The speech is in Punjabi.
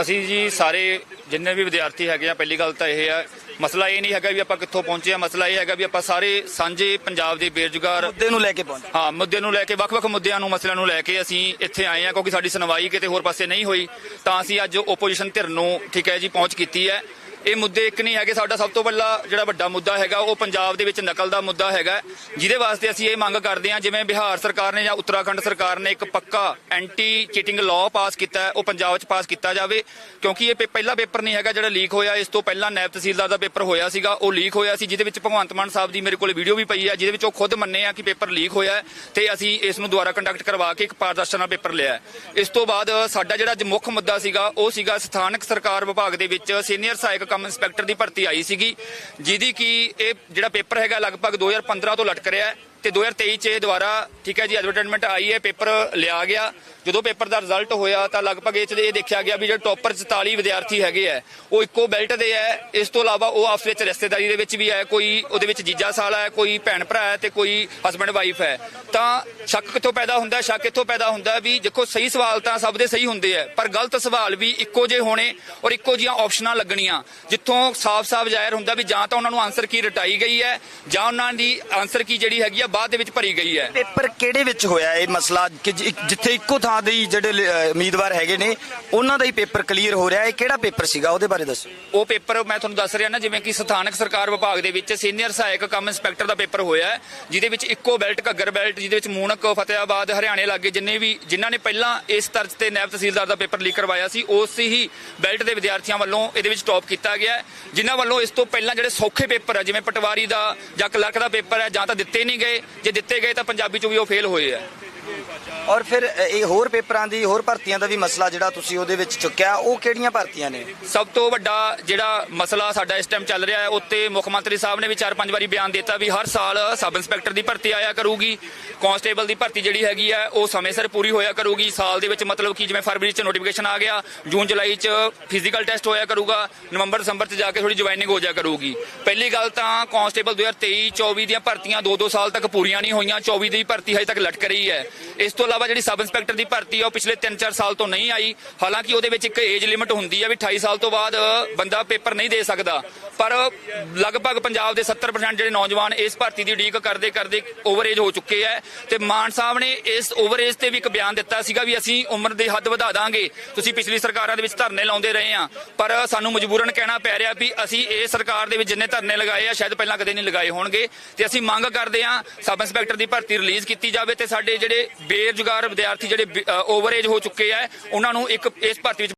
ਅਸੀਂ ਜੀ ਸਾਰੇ ਜਿੰਨੇ ਵੀ ਵਿਦਿਆਰਥੀ ਹੈਗੇ ਆ ਪਹਿਲੀ ਗੱਲ ਤਾਂ ਇਹ ਆ ਮਸਲਾ ਇਹ ਨਹੀਂ ਹੈਗਾ ਵੀ ਆਪਾਂ ਕਿੱਥੋਂ ਪਹੁੰਚੇ ਆ ਮਸਲਾ ਇਹ ਹੈਗਾ ਵੀ ਆਪਾਂ ਸਾਰੇ ਸਾਂਝੇ ਪੰਜਾਬ ਦੇ ਬੇਰੁਜ਼ਗਾਰ ਮੁੱਦੇ ਨੂੰ ਲੈ ਕੇ ਪਹੁੰਚੇ। ਹਾਂ ਮੁੱਦੇ ਨੂੰ ਲੈ ਕੇ ਵੱਖ-ਵੱਖ ਮੁੱਦਿਆਂ ਨੂੰ ਮਸਲਿਆਂ ਨੂੰ ਲੈ ਕੇ ਅਸੀਂ ਇੱਥੇ ਆਏ ਆ ਕਿਉਂਕਿ ਸਾਡੀ ਸੁਣਵਾਈ ਕਿਤੇ ਹੋਰ ਪਾਸੇ ਨਹੀਂ ਹੋਈ ਤਾਂ ਅਸੀਂ ਅੱਜ ਓਪੋਜੀਸ਼ਨ ਧਿਰ ਨੂੰ ਠੀਕ ਹੈ ਜੀ ਪਹੁੰਚ ਕੀਤੀ ਹੈ। ਇਹ ਮੁੱਦੇ ਇੱਕ ਨਹੀਂ ਹੈਗੇ, ਸਾਡਾ ਸਭ ਤੋਂ ਵੱਡਾ ਜਿਹੜਾ ਵੱਡਾ ਮੁੱਦਾ ਹੈਗਾ, ਉਹ ਪੰਜਾਬ ਦੇ ਵਿੱਚ ਨਕਲ ਦਾ ਮੁੱਦਾ ਹੈਗਾ। ਜਿਹਦੇ ਵਾਸਤੇ ਅਸੀਂ ਇਹ ਮੰਗ ਕਰਦੇ ਹਾਂ, ਜਿਵੇਂ ਬਿਹਾਰ ਸਰਕਾਰ ਨੇ ਜਾਂ ਉੱਤਰਾਖੰਡ ਸਰਕਾਰ ਨੇ ਇੱਕ ਪੱਕਾ ਐਂਟੀ ਚੀਟਿੰਗ ਲਾਅ ਪਾਸ ਕੀਤਾ ਉਹ ਪੰਜਾਬ 'ਚ ਪਾਸ ਕੀਤਾ ਜਾਵੇ। ਕਿਉਂਕਿ ਇਹ ਪੇ- ਪਹਿਲਾ ਪੇਪਰ ਨਹੀਂ ਹੈਗਾ ਜਿਹੜਾ ਲੀਕ ਹੋਇਆ, ਇਸ ਤੋਂ ਪਹਿਲਾਂ ਨਾਇਬ ਤਹਿਸੀਲਦਾਰ ਦਾ ਪੇਪਰ ਹੋਇਆ ਸੀਗਾ, ਉਹ ਲੀਕ ਹੋਇਆ ਸੀ, ਜਿਹਦੇ ਵਿੱਚ ਭਗਵੰਤ ਮਾਨ ਸਾਹਿਬ ਦੀ ਮੇਰੇ ਕੋਲ ਵੀਡੀਓ ਵੀ ਪਈ ਹੈ, ਜਿਹਦੇ ਵਿੱਚ ਉਹ ਖੁਦ ਮੰਨੇ ਆ ਕਿ ਪੇਪਰ ਲੀਕ ਹੋਇਆ ਹੈ ਤੇ ਅਸੀਂ ਇਸ ਨੂੰ ਦੁਬਾਰਾ ਕੰਡਕਟ ਕਰਵਾ ਕੇ ਇੱਕ ਪਾਰਦਰਸ਼ਤਾ ਨਾਲ ਪੇਪਰ ਲਿਆ ਇਸ ਤੋਂ ਬਾਅਦ ਸਾਡਾ ਜਿਹੜਾ ਅੱਜ ਮੁੱਖ ਮੁੱਦਾ ਸੀਗਾ, ਉਹ ਸੀਗਾ ਸਥਾਨਕ ਸਰਕਾਰ ਵਿਭਾਗ ਦੇ ਵਿੱਚ ਸੀਨੀਅਰ ਸਹਾਇਕ ਕਮ ਇੰਸਪੈਕਟਰ ਦੀ ਭਰਤੀ ਆਈ ਸੀਗੀ, ਜਿਹਦੀ ਕਿ ਇਹ ਜਿਹੜਾ ਪੇਪਰ ਹੈਗਾ ਲਗਭਗ 2015 ਤੋਂ ਲਟਕ ਰਿਹਾ ਹੈ। ਤੇ 2023 ਚ ਇਹ ਦੁਬਾਰਾ, ਠੀਕ ਹੈ ਜੀ ਐਡਵਰਟਾਈਜ਼ਮੈਂਟ ਆਈ ਹੈ ਪੇਪਰ ਲਿਆ ਗਿਆ। ਜਦੋਂ ਪੇਪਰ ਦਾ ਰਿਜ਼ਲਟ ਹੋਇਆ ਤਾਂ ਲਗਭਗ ਇਹ ਚ ਇਹ ਦੇਖਿਆ ਗਿਆ ਵੀ ਜਿਹੜੇ ਟੌਪਰ 44 ਵਿਦਿਆਰਥੀ ਹੈਗੇ ਆ, ਉਹ ਇੱਕੋ ਬੈਲਟ ਦੇ ਹੈ ਇਸ ਤੋਂ ਇਲਾਵਾ ਉਹ ਆਪਸ ਵਿੱਚ ਰਿਸ਼ਤੇਦਾਰੀ ਦੇ ਵਿੱਚ ਵੀ ਹੈ, ਕੋਈ ਉਹਦੇ ਵਿੱਚ ਜੀਜਾ ਸਾਲਾ ਹੈ, ਕੋਈ ਭੈਣ ਭਰਾ ਹੈ ਤੇ ਕੋਈ ਹਸਬੰਡ ਵਾਈਫ ਹੈ। ਤਾਂ ਸ਼ੱਕ ਕਿੱਥੋਂ ਪੈਦਾ ਹੁੰਦਾ? ਸ਼ੱਕ ਇੱਥੋਂ ਪੈਦਾ ਹੁੰਦਾ ਵੀ ਦੇਖੋ, ਸਹੀ ਸਵਾਲ ਤਾਂ ਸਭ ਦੇ ਸਹੀ ਹੁੰਦੇ ਆ, ਪਰ ਗਲਤ ਸਵਾਲ ਵੀ ਇੱਕੋ ਜਿਹੇ ਹੋਣੇ ਔਰ ਇੱਕੋ ਜਿਹੀਆਂ ਆਪਸ਼ਨਾਂ ਲੱਗਣੀਆਂ। ਜਿੱਥੋਂ ਸਾਫ਼-ਸਾਫ਼ ਜ਼ਾਹਿਰ ਹੁੰਦਾ ਵੀ ਜਾਂ ਤਾਂ ਉਹਨਾਂ ਨੂੰ ਆਨਸਰ ਕੀ ਰਟਾਈ ਗਈ ਹੈ, ਜਾਂ ਉਹਨਾਂ ਦੀ ਆਨਸਰ ਕੀ ਜਿਹੜੀ ਹੈਗੀ ਆ ਬਾਅਦ ਦੇ ਵਿੱਚ ਭਰੀ ਗਈ ਹੈ। ਪੇਪਰ ਕਿਹੜੇ ਵਿੱਚ ਹੋਇਆ ਇਹ ਮਸਲਾ? ਕਿ ਜਿ- ਜਿੱਥੇ ਇੱਕੋ ਥਾਂ ਦੇ ਹੀ ਜਿਹੜੇ ਲ- ਉਮੀਦਵਾਰ ਹੈਗੇ ਨੇ ਉਹਨਾਂ ਦਾ ਹੀ ਪੇਪਰ ਕਲੀਅਰ ਹੋ ਰਿਹਾ। ਇਹ ਕਿਹੜਾ ਪੇਪਰ ਸੀਗਾ? ਉਹਦੇ ਬਾਰੇ ਦੱਸੋ। ਉਹ ਪੇਪਰ ਮੈਂ ਤੁਹਾਨੂੰ ਦੱਸ ਰਿਹਾ ਨਾ ਜਿਵੇਂ ਕਿ ਸਥਾਨਕ ਸਰਕਾਰ ਵਿਭਾਗ ਦੇ ਵਿੱਚ ਸੀਨੀਅਰ ਸਹਾਇਕ ਕਮ ਇੰਸਪੈਕਟਰ ਦਾ ਪੇਪਰ ਹੋਇਆ ਹੈ, ਜਿਹਦੇ ਵਿੱਚ ਇੱਕੋ ਬੈਲਟ ਘੱਗਰ ਬੈਲਟ ਜਿਹਦੇ ਵਿੱਚ ਮੂਨਕ ਫਤਿਆਬਾਦ ਹਰਿਆਣੇ ਲਾਗੇ ਜਿੰਨੇ ਵੀ ਜਿਨ੍ਹਾਂ ਨੇ ਪਹਿਲਾਂ ਇਸ ਤਰਜ਼ ਤੇ ਨਾਇਬ ਤਹਿਸੀਲਦਾਰ ਦਾ ਪੇਪਰ ਲੀਕ ਕਰਵਾਇਆ ਸੀ ਉਸੇ ਹੀ ਬੈਲਟ ਦੇ ਵਿਦਿਆਰਥੀਆਂ ਵੱਲੋਂ ਇਹਦੇ ਵਿੱਚ ਟੌਪ ਕੀਤਾ ਗਿਆ ਹੈ, ਜਿਨ੍ਹਾਂ ਵੱਲੋਂ ਇਸ ਤੋਂ ਪਹਿਲਾਂ ਜਿਹੜੇ ਸੌਖੇ ਪੇਪਰ ਹੈ ਜਿਵੇਂ ਪਟਵਾਰੀ ਦਾ ਜਾਂ ਕਲਰਕ ਦਾ ਪੇਪਰ ਹੈ ਜਾਂ ਤਾਂ ਦਿੱਤੇ ਨਹੀਂ ਗਏ ਜੇ ਦਿੱਤੇ ਗਏ ਤਾਂ ਪੰਜਾਬੀ ਚ ਵੀ ਉਹ ਫੇਲ ਹੋਏ ਹੈ ਔਰ ਫਿਰ ਇਹ ਹੋਰ ਪੇਪਰਾਂ ਦੀ, ਹੋਰ ਭਰਤੀਆਂ ਦਾ ਵੀ ਮਸਲਾ ਜਿਹੜਾ ਤੁਸੀਂ ਉਹਦੇ ਵਿੱਚ ਚੁੱਕਿਆ, ਉਹ ਕਿਹੜੀਆਂ ਭਰਤੀਆਂ ਨੇ? ਸਭ ਤੋਂ ਵੱਡਾ ਜਿਹੜਾ ਮਸਲਾ ਸਾਡਾ ਇਸ ਟਾਈਮ ਚੱਲ ਰਿਹਾ ਹੈ, ਉੱਤੇ ਮੁੱਖ ਮੰਤਰੀ ਸਾਹਿਬ ਨੇ ਵੀ ਚਾਰ ਪੰਜ ਵਾਰੀ ਬਿਆਨ ਦਿੱਤਾ ਵੀ ਹਰ ਸਾਲ ਸਬ ਇੰਸਪੈਕਟਰ ਦੀ ਭਰਤੀ ਆਇਆ ਕਰੂਗੀ, ਕਾਂਸਟੇਬਲ ਦੀ ਭਰਤੀ ਜਿਹੜੀ ਹੈਗੀ ਹੈ, ਉਹ ਸਮੇਂ ਸਿਰ ਪੂਰੀ ਹੋਇਆ ਕਰੂਗੀ। ਸਾਲ ਦੇ ਵਿੱਚ ਮਤਲਬ ਕਿ ਜਿਵੇਂ ਫਰਵਰੀ 'ਚ ਨੋਟੀਫਿਕੇਸ਼ਨ ਆ ਗਿਆ, ਜੂਨ, ਜੁਲਾਈ 'ਚ ਫਿਜ਼ੀਕਲ ਟੈਸਟ ਹੋਇਆ ਕਰੂਗਾ, ਨਵੰਬਰ, ਦਸੰਬਰ 'ਚ ਜਾ ਕੇ ਥੋੜੀ ਜੁਆਇਨਿੰਗ ਹੋ ਜਾ ਕਰੂਗੀ। ਪਹਿਲੀ ਗੱਲ ਤਾਂ ਕਾਂਸਟੇਬਲ 2023 24 ਦੀਆਂ ਭਰਤੀਆਂ 2-2 ਸਾਲ ਤੱਕ ਪੂਰੀਆਂ ਨਹੀਂ ਹੋਈਆਂ 24 ਦੀ ਭਰਤੀ ਹਜੇ ਤੱਕ ਲਟਕ ਰਹੀ ਹੈ। ਇਸ ਤੋਂ ਇਲਾਵਾ ਜਿਹੜੀ ਸਬ ਇੰਸਪੈਕਟਰ ਦੀ ਭਰਤੀ ਆ, ਉਹ ਪਿਛਲੇ 3-4 ਸਾਲ ਤੋਂ ਨਹੀਂ ਆਈ। ਹਾਲਾਂਕਿ ਉਹਦੇ ਵਿੱਚ ਇੱਕ ਏਜ ਲਿਮਿਟ ਹੁੰਦੀ ਹੈ ਵੀ 28 ਸਾਲ ਤੋਂ ਬਾਅਦ ਬੰਦਾ ਪੇਪਰ ਨਹੀਂ ਦੇ ਸਕਦਾ। ਪਰ ਲਗਭਗ ਪੰਜਾਬ ਦੇ 70% ਜਿਹੜੇ ਨੌਜਵਾਨ ਇਸ ਭਰਤੀ ਦੀ ਉਡੀਕ ਕਰਦੇ ਕਰਦੇ ਓਵਰ ਏਜ ਹੋ ਚੁੱਕੇ ਹੈ ਤੇ ਮਾਨ ਸਾਹਿਬ ਨੇ ਇਸ ਓਵਰ ਏਜ ਤੇ ਵੀ ਇੱਕ ਬਿਆਨ ਦਿੱਤਾ ਸੀਗਾ ਵੀ ਅਸੀਂ ਉਮਰ ਦੀ ਹੱਦ ਵਧਾ ਦਾਂਗੇ। ਤੁਸੀਂ ਪਿਛਲੀ ਸਰਕਾਰਾਂ ਦੇ ਵਿੱਚ ਧਰਨੇ ਲਾਉਂਦੇ ਰਹੇ ਆ। ਪਰ ਸਾਨੂੰ ਮਜਬੂਰਨ ਕਹਿਣਾ ਪੈ ਰਿਹਾ ਵੀ ਅਸੀਂ ਇਹ ਸਰਕਾਰ ਦੇ ਵਿੱਚ ਜਿੰਨੇ ਧਰਨੇ ਲਗਾਏ ਆ, ਸ਼ਾਇਦ ਪਹਿਲਾਂ ਕਦੇ ਨਹੀਂ ਲਗਾਏ ਹੋਣਗੇ। ਤੇ ਅਸੀਂ ਮੰਗ ਕਰਦੇ ਆ ਸਬ ਇੰਸਪੈਕਟਰ ਦੀ ਭਰਤੀ ਰਿਲੀਜ਼ ਕੀਤੀ ਜਾਵੇ ਤੇ ਸਾਡੇ ਜਿਹੜੇ ਬੇਰੁਜ਼ਗਾਰ ਵਿਦਿਆਰਥੀ ਜਿਹੜੇ ਓਵਰ ਏਜ ਹੋ ਚੁੱਕੇ ਆ ਉਹਨਾਂ ਨੂੰ ਇੱਕ ਇਸ ਭਰਤੀ ਵਿੱਚ